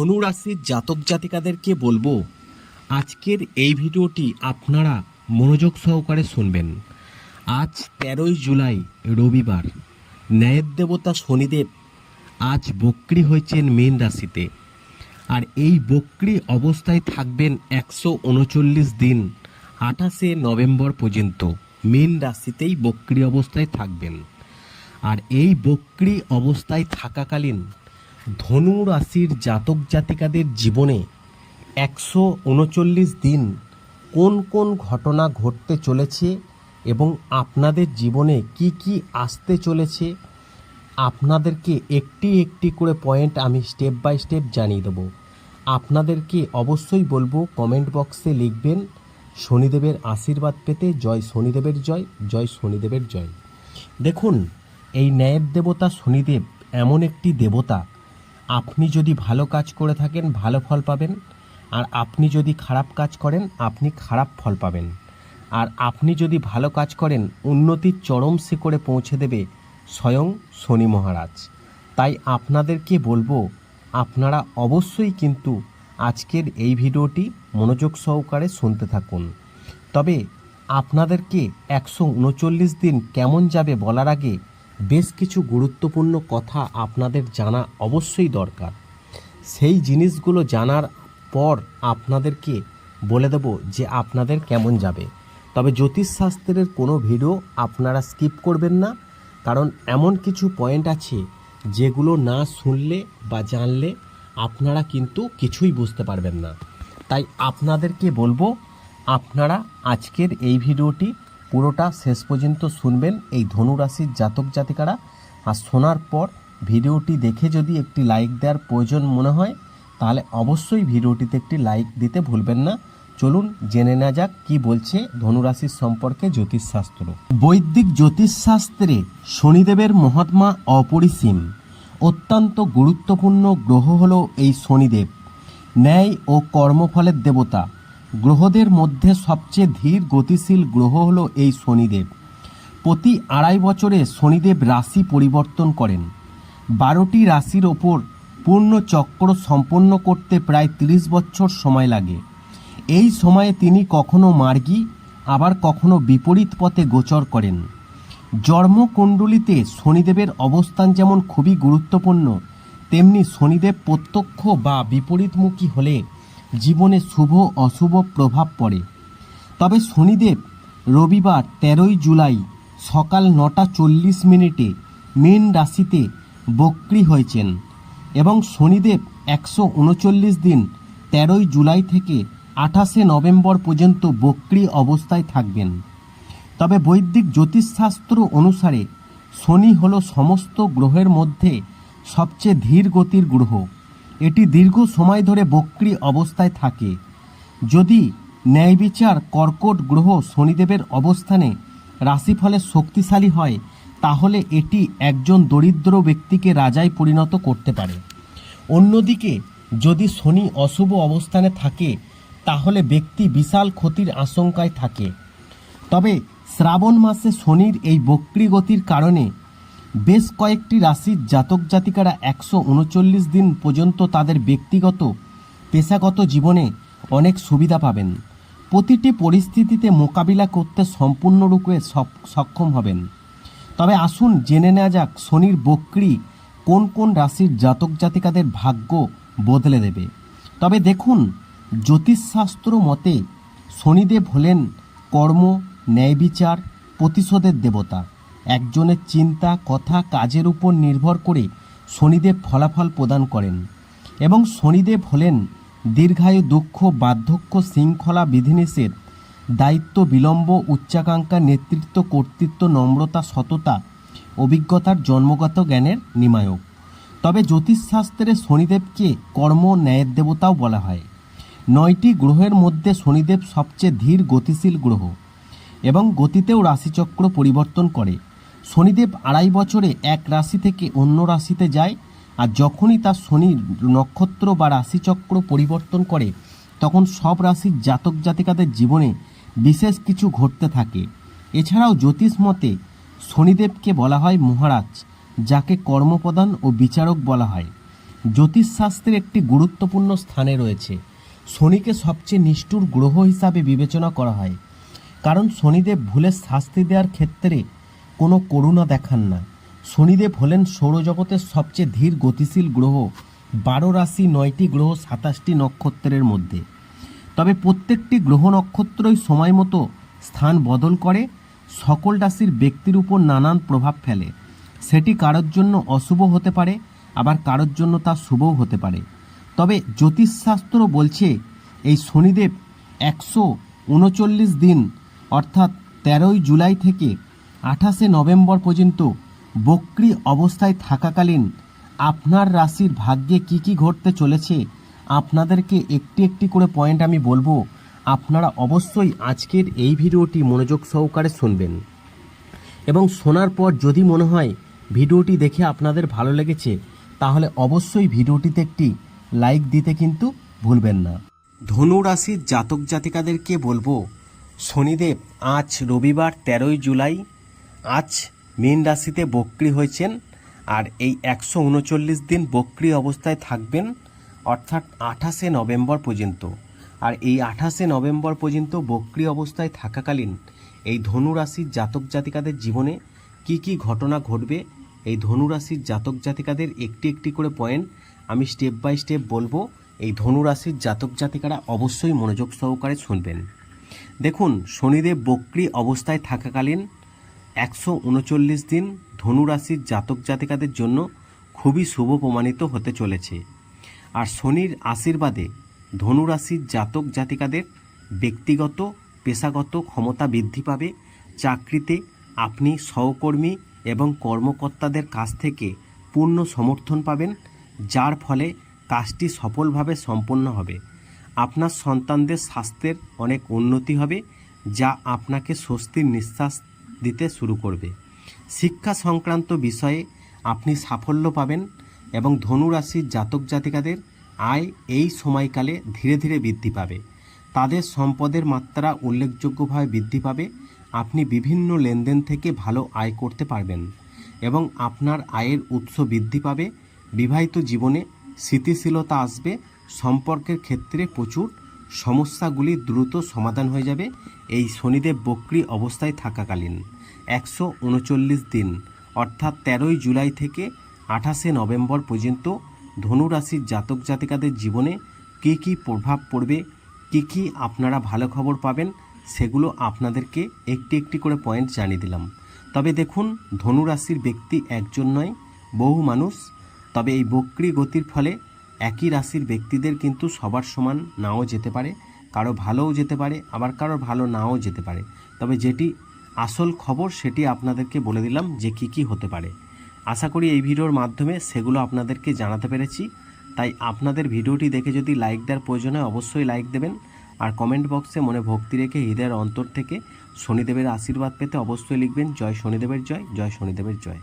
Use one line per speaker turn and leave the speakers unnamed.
ধনু রাশির জাতক জাতিকাদেরকে বলব, আজকের এই ভিডিওটি আপনারা মনোযোগ সহকারে শুনবেন। আজ তেরোই জুলাই, রবিবার। ন্যায়ের দেবতা শনিদেব আজ বক্রি হয়েছেন মীন রাশিতে। আর এই বক্রি অবস্থায় থাকবেন একশো উনচল্লিশ দিন, আঠাশে নভেম্বর পর্যন্ত। মীন রাশিতেই বক্রি অবস্থায় থাকবেন। আর এই বক্রি অবস্থায় থাকাকালীন ধনু রাশির জাতক জাতিকাদের জীবনে একশো উনচল্লিশ দিন কোন কোন ঘটনা ঘটতে চলেছে এবং আপনাদের জীবনে কি কি আসতে চলেছে, আপনাদেরকে একটি একটি করে পয়েন্ট আমি স্টেপ বাই স্টেপ জানিয়ে দেবো। আপনাদেরকে অবশ্যই বলব, কমেন্ট বক্সে লিখবেন, শনিদেবের আশীর্বাদ পেতে জয় শনিদেবের জয় জয় শনিদেবের জয়। দেখুন, এই ন্যায়ের দেবতা শনিদেব এমন একটি দেবতা আপনি যদি ভালো কাজ করে থাকেন, ভালো ফল পাবেন। আর আপনি যদি খারাপ কাজ করেন, আপনি খারাপ ফল পাবেন। আর আপনি যদি ভালো কাজ করেন উন্নতির চরম শিখরে পৌঁছে দেবে স্বয়ং শনি মহারাজ। তাই আপনাদেরকে বলব, আপনারা অবশ্যই কিন্তু আজকের এই ভিডিওটি মনোযোগ সহকারে শুনতে থাকুন। তবে আপনাদেরকে একশো উনচল্লিশ দিন কেমন যাবে বলার আগে বেশ কিছু গুরুত্বপূর্ণ কথা আপনাদের জানা অবশ্যই দরকার। সেই জিনিসগুলো জানার পর আপনাদেরকে বলে দেব যে আপনাদের কেমন যাবে। তবে জ্যোতিষশাস্ত্রের কোনো ভিডিও আপনারা স্কিপ করবেন না, কারণ এমন কিছু পয়েন্ট আছে যেগুলো না শুনলে বা জানলে আপনারা কিন্তু কিছুই বুঝতে পারবেন না। তাই আপনাদেরকে বলব, আপনারা আজকের এই ভিডিওটি পুরোটা শেষ পর্যন্ত শুনবেন এই ধনুরাশির জাতক জাতিকারা। আর শোনার পর ভিডিওটি দেখে যদি একটি লাইক দেওয়ার প্রয়োজন মনে হয়, তাহলে অবশ্যই ভিডিওটিতে একটি লাইক দিতে ভুলবেন না। চলুন জেনে নেওয়া যাক কি বলছে ধনুরাশির সম্পর্কে জ্যোতিষশাস্ত্র। বৈদিক জ্যোতিষশাস্ত্রে শনিদেবের মহাত্মা অপরিসীম। অত্যন্ত গুরুত্বপূর্ণ গ্রহ হল এই শনিদেব। ন্যায় ও কর্মফলের দেবতা। গ্রহদের মধ্যে সবচেয়ে ধীর গতিশীল গ্রহ হল এই শনিদেব। প্রতি আড়াই বছরে শনিদেব রাশি পরিবর্তন করেন। বারোটি রাশির ওপর পূর্ণ চক্র সম্পন্ন করতে প্রায় তিরিশ বছর সময় লাগে। এই সময়ে তিনি কখনো মার্গী, আবার কখনো বিপরীত পথে গোচর করেন। জন্মকুণ্ডলিতে শনিদেবের অবস্থান যেমন খুবই গুরুত্বপূর্ণ, তেমনি শনিদেব প্রত্যক্ষ বা বিপরীতমুখী হলে জীবনে শুভ, অশুভ প্রভাব পড়ে। তবে শনিদেব রবিবার তেরোই জুলাই সকাল নটা চল্লিশ মিনিটে মীন রাশিতে বক্রি হয়েছেন এবং শনিদেব একশো উনচল্লিশ দিন তেরোই জুলাই থেকে আঠাশে নভেম্বর পর্যন্ত বক্রি অবস্থায় থাকবেন। তবে বৈদিক জ্যোতিষশাস্ত্র অনুসারে শনি হল সমস্ত গ্রহের মধ্যে সবচেয়ে ধীর গতির গ্রহ। এটি দীর্ঘ সময় ধরে বক্রি অবস্থায় থাকে। যদি ন্যায়বিচার কর্কট গ্রহ শনিদেবের অবস্থানে রাশিফলে শক্তিশালী হয়, তাহলে এটি একজন দরিদ্র ব্যক্তিকে রাজায় পরিণত করতে পারে। অন্যদিকে, যদি শনি অশুভ অবস্থানে থাকে, তাহলে ব্যক্তি বিশাল ক্ষতির আশঙ্কায় থাকে। তবে শ্রাবণ মাসে শনির এই বক্রি গতির কারণে বেশ কয়েকটি রাশির জাতক জাতিকারা একশো উনচল্লিশ দিন পর্যন্ত তাদের ব্যক্তিগত, পেশাগত জীবনে অনেক সুবিধা পাবেন। প্রতিটি পরিস্থিতিতে মোকাবিলা করতে সম্পূর্ণরূপে সক্ষম হবেন। তবে আসুন জেনে নেওয়া যাক শনির বক্রি কোন কোন রাশির জাতক জাতিকাদের ভাগ্য বদলে দেবে। তবে দেখুন, জ্যোতিষশাস্ত্র মতে শনিদেব হলেন কর্ম ন্যায়বিচার প্রতিশোধের দেবতা। একজনের চিন্তা, কথা, কাজের উপর নির্ভর করে শনিদেব ফলাফল প্রদান করেন এবং শনিদেব হলেন দীর্ঘায়ু, দুঃখ, বার্ধক্য, শৃঙ্খলা বিধিনিষেধ, দায়িত্ব, বিলম্ব, উচ্চাকাঙ্ক্ষা, নেতৃত্ব, কর্তৃত্ব, নম্রতা, সততা, অভিজ্ঞতার জন্মগত জ্ঞানের নিমায়ক। তবে জ্যোতিষশাস্ত্রে শনিদেবকে কর্ম, ন্যায়ের দেবতাও বলা হয়। নয়টি গ্রহের মধ্যে শনিদেব সবচেয়ে ধীর, গতিশীল গ্রহ এবং গতিতেও রাশিচক্র পরিবর্তন করে। শনিদেব আড়াই বছরে এক রাশি থেকে অন্য রাশিতে যায়, আর যখনই তার শনি নক্ষত্র বা রাশিচক্র পরিবর্তন করে, তখন সব রাশির জাতক জাতিকাদের জীবনে বিশেষ কিছু ঘটতে থাকে। এছাড়াও জ্যোতিষ মতে শনিদেবকে বলা হয় মহারাজ, যাকে কর্মপ্রদান ও বিচারক বলা হয়। জ্যোতিষশাস্ত্রের একটি গুরুত্বপূর্ণ স্থানে রয়েছে। শনিকে সবচেয়ে নিষ্ঠুর গ্রহ হিসাবে বিবেচনা করা হয়, কারণ শনিদেব ভুলে শাস্তি দেওয়ার ক্ষেত্রে কোনো করুণা দেখান না। শনিদেব হলেন সৌরজগতের সবচেয়ে ধীর গতিশীল গ্রহ, বারো রাশি নয়টি গ্রহ সাতাশটি নক্ষত্রের মধ্যে। তবে প্রত্যেকটি গ্রহ নক্ষত্রই সময় মতো স্থান বদল করে, সকল রাশির ব্যক্তির উপর নানান প্রভাব ফেলে। সেটি কারোর জন্য অশুভ হতে পারে, আবার কারোর জন্য তা শুভও হতে পারে। তবে জ্যোতিষশাস্ত্র বলছে, এই শনিদেব একশো উনচল্লিশ দিন, অর্থাৎ তেরোই জুলাই থেকে আঠাশে নভেম্বর পর্যন্ত বক্রি অবস্থায় থাকাকালীন আপনার রাশির ভাগ্যে কি কি ঘটতে চলেছে, আপনাদেরকে একটি একটি করে পয়েন্ট আমি বলব। আপনারা অবশ্যই আজকের এই ভিডিওটি মনোযোগ সহকারে শুনবেন। এবং শোনার পর যদি মনে হয় ভিডিওটি দেখে আপনাদের ভালো লেগেছে, তাহলে অবশ্যই ভিডিওটিতে একটি লাইক দিতে কিন্তু ভুলবেন না। ধনু রাশির জাতক জাতিকাদেরকে বলব, শনিদেব আজ রবিবার তেরোই জুলাই আজ মীন রাশিতে বক্রি হয়েছেন আর এই একশো উনচল্লিশ দিন বক্রি অবস্থায় থাকবেন, অর্থাৎ আঠাশে নভেম্বর পর্যন্ত। আর এই আঠাশে নভেম্বর পর্যন্ত বক্রি অবস্থায় থাকাকালীন এই ধনু রাশির জাতক জাতিকাদের জীবনে কি কি ঘটনা ঘটবে, এই ধনু রাশির জাতক জাতিকাদের একটি একটি করে পয়েন্ট আমি স্টেপ বাই স্টেপ বলব। এই ধনু রাশির জাতক জাতিকারা অবশ্যই মনোযোগ সহকারে শুনবেন। দেখুন, শনিদেব বক্রি অবস্থায় থাকাকালীন একশো উনচল্লিশ দিন ধনু রাশির জাতক জাতিকাদের জন্য খুবই শুভ প্রমাণিত হতে চলেছে। আর শনির আশীর্বাদে ধনু রাশির জাতক জাতিকাদের ব্যক্তিগত, পেশাগত ক্ষমতা বৃদ্ধি পাবে। চাকরিতে আপনি সহকর্মী এবং কর্মকর্তাদের কাছ থেকে পূর্ণ সমর্থন পাবেন, যার ফলে কাজটি সফলভাবে সম্পন্ন হবে। আপনার সন্তানদের স্বাস্থ্যের অনেক উন্নতি হবে, যা আপনাকে স্বস্তির নিঃশ্বাস দিতে শুরু করবে। শিক্ষা সংক্রান্ত বিষয়ে আপনি সাফল্য পাবেন এবং ধনু রাশির জাতক জাতিকাদের আয় এই সময়কালে ধীরে ধীরে বৃদ্ধি পাবে। তাদের সম্পদের মাত্রা উল্লেখযোগ্যভাবে বৃদ্ধি পাবে। আপনি বিভিন্ন লেনদেন থেকে ভালো আয় করতে পারবেন এবং আপনার আয়ের উৎস বৃদ্ধি পাবে। বিবাহিত জীবনে স্থিতিশীলতা আসবে। সম্পর্কের ক্ষেত্রে প্রচুর সমস্যাগুলি দ্রুত সমাধান হয়ে যাবে। এই শনিদেব বক্রি অবস্থায় থাকাকালীন একশো উনচল্লিশ দিন, অর্থাৎ তেরোই জুলাই থেকে আঠাশে নভেম্বর পর্যন্ত ধনুরাশির জাতক জাতিকাদের জীবনে কী কী প্রভাব পড়বে, কী কী আপনারা ভালো খবর পাবেন, সেগুলো আপনাদেরকে একটি একটি করে পয়েন্ট জানিয়ে দিলাম। তবে দেখুন, ধনুরাশির ব্যক্তি একজন নয়, বহু মানুষ। তবে এই বক্রি গতির ফলে একই রাশির ব্যক্তিদের কিন্তু সবার সমান নাও যেতে পারে, কারও ভালোও যেতে পারে, আবার কারও ভালো নাও যেতে পারে। তবে যেটি আসল খবর সেটি আপনাদেরকে বলে দিলাম যে কি কি হতে পারে। আশা করি এই ভিডিওর মাধ্যমে সেগুলো আপনাদেরকে জানাতে পেরেছি। তাই আপনাদের ভিডিওটি দেখে যদি লাইক দেওয়ার প্রয়োজন হয় অবশ্যই লাইক দেবেন। আর কমেন্ট বক্সে মনে ভক্তি রেখে হৃদয়ের অন্তর থেকে শনিদেবের আশীর্বাদ পেতে অবশ্যই লিখবেন, জয় শনিদেবের জয় জয় শনিদেবের জয়।